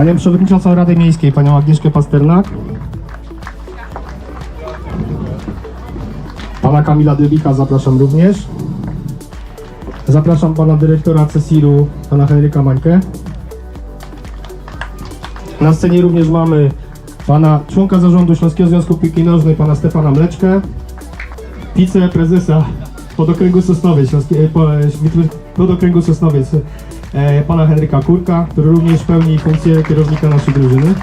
Panią Przewodniczącą Rady Miejskiej, Panią Agnieszkę Pasternak. Pana Kamila Dybika zapraszam również. Zapraszam Pana Dyrektora CESIR-u, Pana Henryka Mańkę. Na scenie również mamy Pana członka zarządu Śląskiego Związku Piłki Nożnej, Pana Stefana Mleczkę, wiceprezesa podokręgu Sosnowiec, Śląskie- e, e, podokręgu Sosnowiec, Pana Henryka Kurka, który również pełni funkcję kierownika naszej drużyny.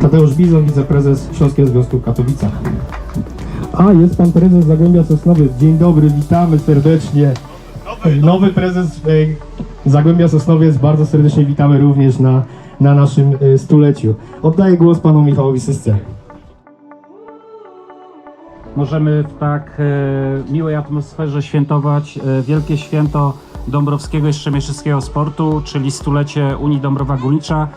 Tadeusz Bizon, wiceprezes Śląskiego Związku w Katowicach. A, jest pan prezes Zagłębia Sosnowiec. Dzień dobry, witamy serdecznie. Nowy prezes e, Zagłębia Sosnowiec, bardzo serdecznie witamy również na, na naszym e, stuleciu. Oddaję głos panu Michałowi Sysce. Możemy w tak e, miłej atmosferze świętować e, wielkie święto Dąbrowskiego i Strzemieszyckiego Sportu, czyli stulecie Unii Dąbrowa Górnicza.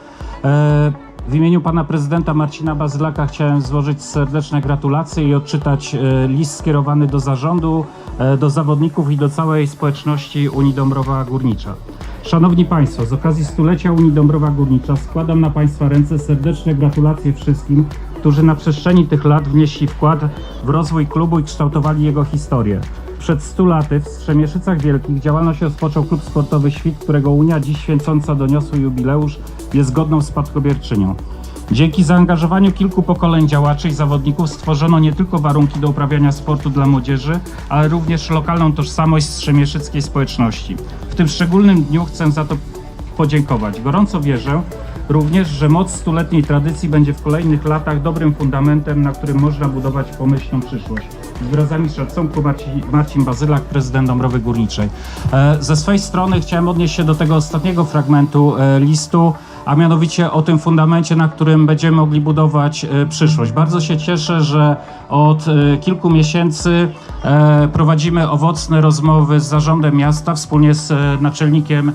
E, w imieniu pana prezydenta Marcina Bazylaka chciałem złożyć serdeczne gratulacje i odczytać e, list skierowany do zarządu, e, do zawodników i do całej społeczności Unii Dąbrowa Górnicza. Szanowni Państwo, z okazji stulecia Unii Dąbrowa Górnicza składam na Państwa ręce serdeczne gratulacje wszystkim, którzy na przestrzeni tych lat wnieśli wkład w rozwój klubu i kształtowali jego historię. Przed 100 laty w Strzemieszycach Wielkich działalność rozpoczął klub sportowy Świt, którego Unia, dziś święcąca doniosły jubileusz, jest godną spadkobierczynią. Dzięki zaangażowaniu kilku pokoleń działaczy i zawodników stworzono nie tylko warunki do uprawiania sportu dla młodzieży, ale również lokalną tożsamość strzemieszyckiej społeczności. W tym szczególnym dniu chcę za to podziękować. Gorąco wierzę również, że moc stuletniej tradycji będzie w kolejnych latach dobrym fundamentem, na którym można budować pomyślną przyszłość. Wyrazami szacunku Marcin, Marcin Bazylak, prezydent Dąbrowy Górniczej. E, ze swojej strony chciałem odnieść się do tego ostatniego fragmentu e, listu, a mianowicie o tym fundamencie, na którym będziemy mogli budować e, przyszłość. Bardzo się cieszę, że od kilku miesięcy prowadzimy owocne rozmowy z zarządem miasta wspólnie z naczelnikiem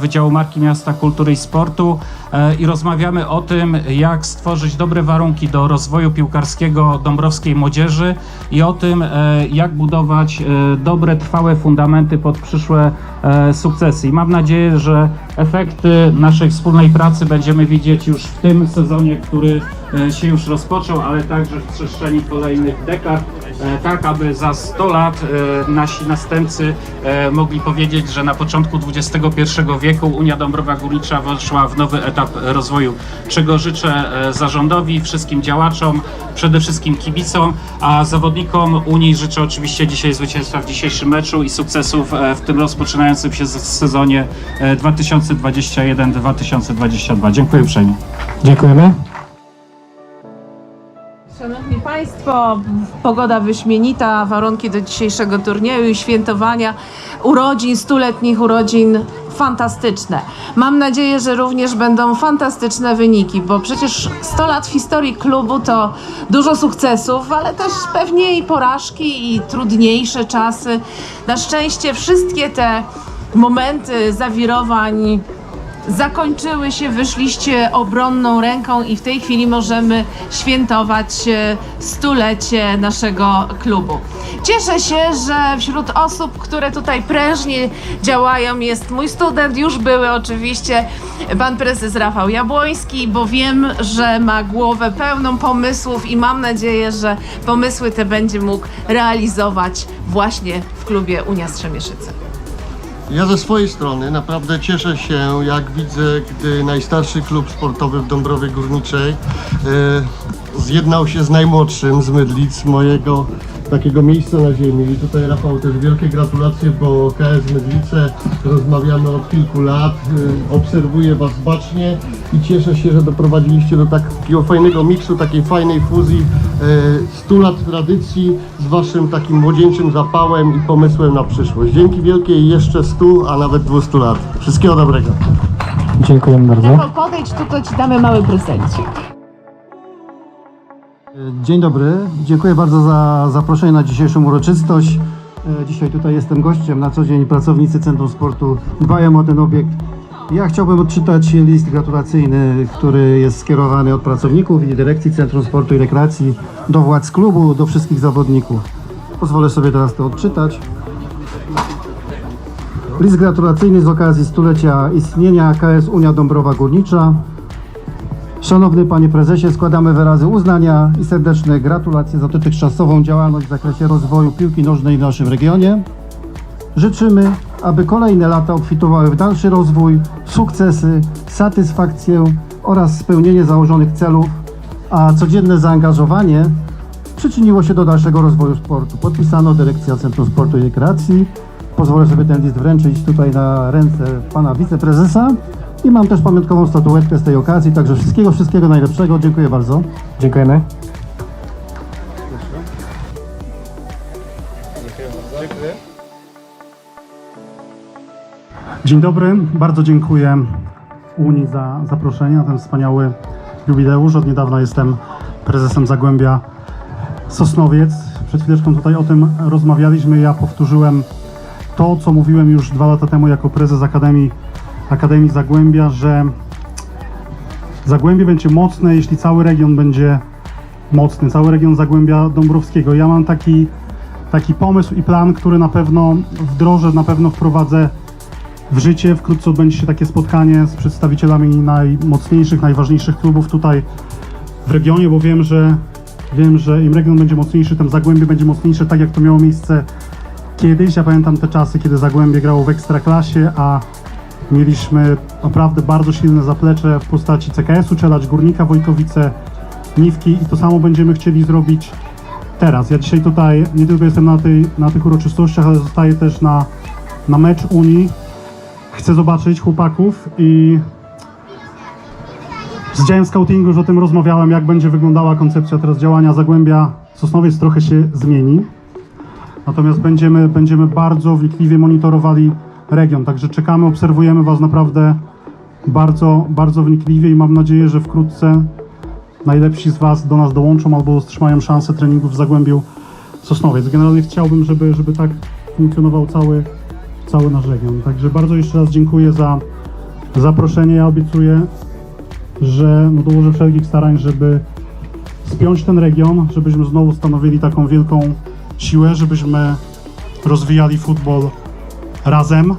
Wydziału Marki Miasta Kultury i Sportu e, i rozmawiamy o tym, jak stworzyć dobre warunki do rozwoju piłkarskiego dąbrowskiej młodzieży i o tym, e, jak budować e, dobre, trwałe fundamenty pod przyszłe e, sukcesy. I mam nadzieję, że efekty naszej wspólnej pracy będziemy widzieć już w tym sezonie, który e, się już rozpoczął, ale także w przestrzeni kolejnych dekad, e, tak aby za 100 lat e, nasi następcy e, mogli powiedzieć, że na początku XXI wieku Unia Dąbrowa Górnicza weszła w nowy etap rozwoju, czego życzę e, zarządowi, wszystkim działaczom, przede wszystkim kibicom, a zawodnikom Unii życzę oczywiście dzisiaj zwycięstwa w dzisiejszym meczu i sukcesów e, w tym rozpoczynającym się sezonie e, 2021-2022. Dziękuję uprzejmie. Dziękujemy. Państwo, pogoda wyśmienita, warunki do dzisiejszego turnieju i świętowania urodzin, stuletnich urodzin fantastyczne. Mam nadzieję, że również będą fantastyczne wyniki, bo przecież 100 lat w historii klubu to dużo sukcesów, ale też pewnie i porażki i trudniejsze czasy. Na szczęście wszystkie te momenty zawirowań zakończyły się, wyszliście obronną ręką i w tej chwili możemy świętować e, stulecie naszego klubu. Cieszę się, że wśród osób, które tutaj prężnie działają jest mój student, już były oczywiście pan prezes Rafał Jabłoński, bo wiem, że ma głowę pełną pomysłów i mam nadzieję, że pomysły te będzie mógł realizować właśnie w klubie Unia Strzemieszyce. Ja ze swojej strony naprawdę cieszę się, jak widzę, gdy najstarszy klub sportowy w Dąbrowie Górniczej e, zjednał się z najmłodszym z Mydlic, mojego takiego miejsca na ziemi. I tutaj Rafał też wielkie gratulacje, bo KS Mydlice rozmawiamy od kilku lat, e, obserwuję Was bacznie i cieszę się, że doprowadziliście do takiego fajnego miksu, takiej fajnej fuzji e, 100 lat tradycji z Waszym takim młodzieńczym zapałem i pomysłem na przyszłość. Dzięki wielkie i jeszcze 100, a nawet 200 lat. Wszystkiego dobrego. Dziękujemy bardzo. Rafał, podejdź tu, to ci damy mały prezencik. Dzień dobry, dziękuję bardzo za zaproszenie na dzisiejszą uroczystość. E, Dzisiaj tutaj jestem gościem, na co dzień pracownicy Centrum Sportu dbają o ten obiekt. Ja chciałbym odczytać list gratulacyjny, który jest skierowany od pracowników i dyrekcji Centrum Sportu i Rekreacji do władz klubu, do wszystkich zawodników. Pozwolę sobie teraz to odczytać. List gratulacyjny z okazji stulecia istnienia KS Unia Dąbrowa Górnicza. Szanowny Panie Prezesie, składamy wyrazy uznania i serdeczne gratulacje za dotychczasową działalność w zakresie rozwoju piłki nożnej w naszym regionie. Życzymy, aby kolejne lata obfitowały w dalszy rozwój, sukcesy, satysfakcję oraz spełnienie założonych celów, a codzienne zaangażowanie przyczyniło się do dalszego rozwoju sportu. Podpisano Dyrekcja Centrum Sportu i Rekreacji. Pozwolę sobie ten list wręczyć tutaj na ręce pana wiceprezesa i mam też pamiątkową statuetkę z tej okazji, także wszystkiego, wszystkiego najlepszego. Dziękuję bardzo. Dziękujemy. Dzień dobry, bardzo dziękuję Unii za zaproszenie na ten wspaniały jubileusz. Od niedawna jestem prezesem Zagłębia Sosnowiec. Przed chwileczką tutaj o tym rozmawialiśmy. Ja powtórzyłem to, co mówiłem już dwa lata temu jako prezes Akademii, Akademii Zagłębia, że Zagłębie będzie mocne, jeśli cały region będzie mocny, cały region Zagłębia Dąbrowskiego. Ja mam taki, taki pomysł i plan, który na pewno wdrożę, na pewno wprowadzę w życie. Wkrótce odbędzie się takie spotkanie z przedstawicielami najmocniejszych, najważniejszych klubów tutaj w regionie, bo wiem, że wiem, że im region będzie mocniejszy, tym Zagłębie będzie mocniejsze, tak jak to miało miejsce kiedyś. Ja pamiętam te czasy, kiedy Zagłębie grało w Ekstraklasie, a mieliśmy naprawdę bardzo silne zaplecze w postaci CKS-u, Czelacz Górnika, Wojkowice, Niwki i to samo będziemy chcieli zrobić teraz. Ja dzisiaj tutaj nie tylko jestem na, tej, na tych uroczystościach, ale zostaję też na, na mecz Unii. Chcę zobaczyć chłopaków i z działem scoutingu już o tym rozmawiałem, jak będzie wyglądała koncepcja teraz działania Zagłębia Sosnowiec trochę się zmieni. Natomiast będziemy, będziemy bardzo wnikliwie monitorowali region, także czekamy, obserwujemy Was naprawdę bardzo, bardzo wnikliwie i mam nadzieję, że wkrótce najlepsi z Was do nas dołączą albo otrzymają szansę treningów w Zagłębiu Sosnowiec. Generalnie chciałbym, żeby, żeby tak funkcjonował cały, cały nasz region. Także bardzo jeszcze raz dziękuję za zaproszenie. Ja obiecuję, że no dołożę wszelkich starań, żeby spiąć ten region, żebyśmy znowu stanowili taką wielką siłę, żebyśmy rozwijali futbol razem.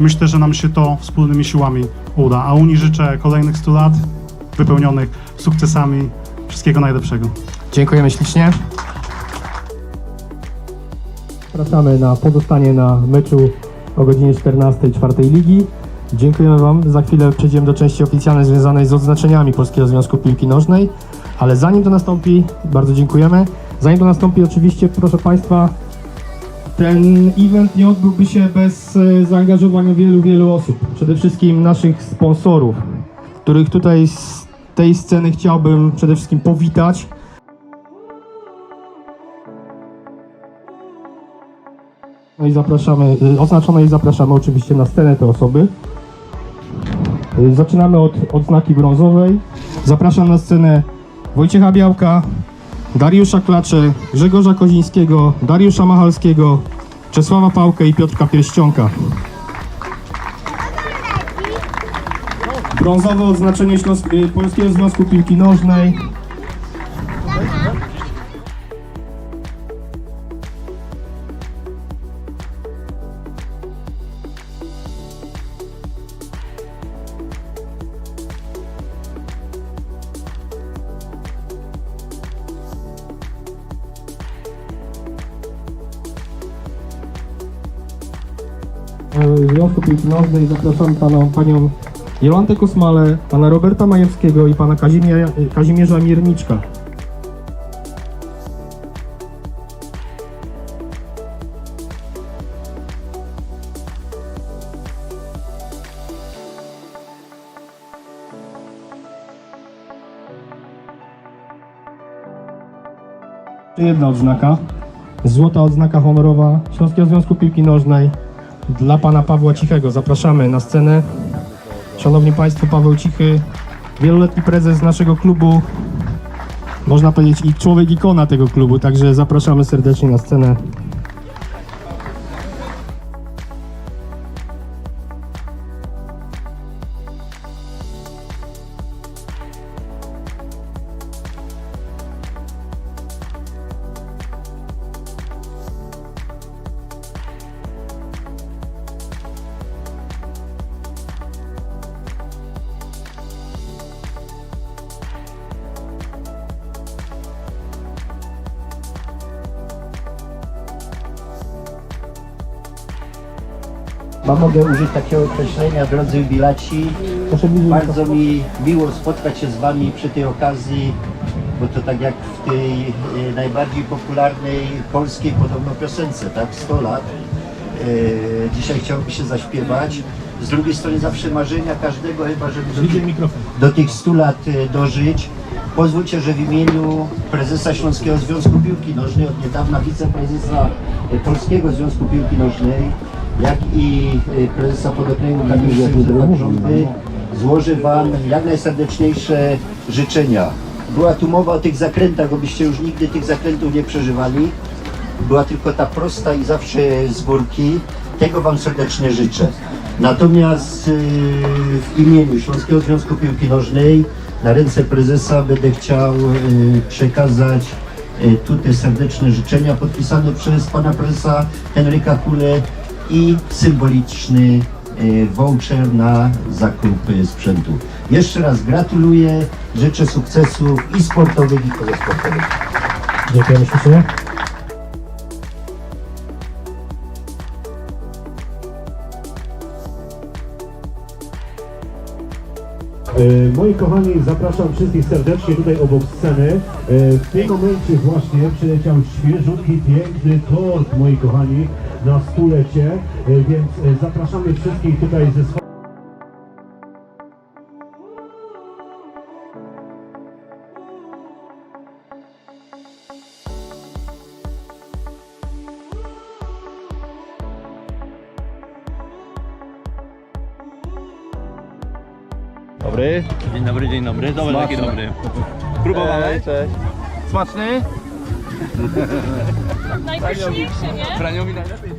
Myślę, że nam się to wspólnymi siłami uda. A Unii życzę kolejnych 100 lat wypełnionych sukcesami. Wszystkiego najlepszego. Dziękujemy ślicznie. Zapraszamy na pozostanie na meczu o godzinie 14 czwartej ligi. Dziękujemy Wam. Za chwilę przejdziemy do części oficjalnej związanej z odznaczeniami Polskiego Związku Piłki Nożnej. Ale zanim to nastąpi, bardzo dziękujemy. Zanim to nastąpi, oczywiście, proszę Państwa, ten event nie odbyłby się bez e, zaangażowania wielu, wielu osób. Przede wszystkim naszych sponsorów, których tutaj z tej sceny chciałbym przede wszystkim powitać. No i zapraszamy, y, oznaczone i zapraszamy oczywiście na scenę te osoby. Y, Zaczynamy od odznaki brązowej. Zapraszam na scenę Wojciecha Białka, Dariusza Klacze, Grzegorza Kozińskiego, Dariusza Machalskiego, Czesława Pałkę i Piotrka Pierścionka. Brązowe odznaczenie Śląsk- y, Polskiego Związku Piłki Nożnej. Związku Piłki Nożnej zapraszam paną, panią Jolantę Kosmale, pana Roberta Majewskiego i pana Kazimierza, Kazimierza Mierniczka. Jedna odznaka. Złota odznaka honorowa Śląskiego Związku Piłki Nożnej dla pana Pawła Cichego. Zapraszamy na scenę. Szanowni Państwo, Paweł Cichy, wieloletni prezes naszego klubu, można powiedzieć i człowiek ikona tego klubu, także zapraszamy serdecznie na scenę. Bo mogę użyć takiego określenia, drodzy jubilaci. Bardzo mi miło spotkać się z Wami przy tej okazji, bo to tak jak w tej e, najbardziej popularnej polskiej podobno piosence, tak? 100 lat. E, dzisiaj chciałbym się zaśpiewać. Z drugiej strony zawsze marzenia każdego chyba, żeby do, tych- do tych 100 lat e, dożyć. Pozwólcie, że w imieniu prezesa Śląskiego Związku Piłki Nożnej, od niedawna wiceprezesa Polskiego Związku Piłki Nożnej, jak i e, prezesa podokręgu Kamienia Grząby, złożę Wam jak najserdeczniejsze życzenia. Była tu mowa o tych zakrętach, abyście już nigdy tych zakrętów nie przeżywali. Była tylko ta prosta i zawsze z górki. Tego Wam serdecznie życzę. Natomiast yy, w imieniu Śląskiego Związku Piłki Nożnej na ręce prezesa będę chciał yy, przekazać tutaj serdeczne życzenia podpisane przez pana prezesa Henryka Kule i symboliczny yy, voucher na zakup yy, sprzętu. Jeszcze raz gratuluję, życzę sukcesów i sportowych i pozasportowych. Dziękujemy ślicznie. E, Moi kochani, zapraszam wszystkich serdecznie tutaj obok sceny. E, W tym momencie właśnie przyleciał świeżutki, piękny tort, moi kochani, na stulecie, E, więc e, zapraszamy wszystkich tutaj ze swoich... Dobry. Dzień dobry, dzień dobry. Dobry, taki dobry. Próbowałeś? Cześć. Smaczny? Najpyszniejszy, nie? Franiowi najlepiej.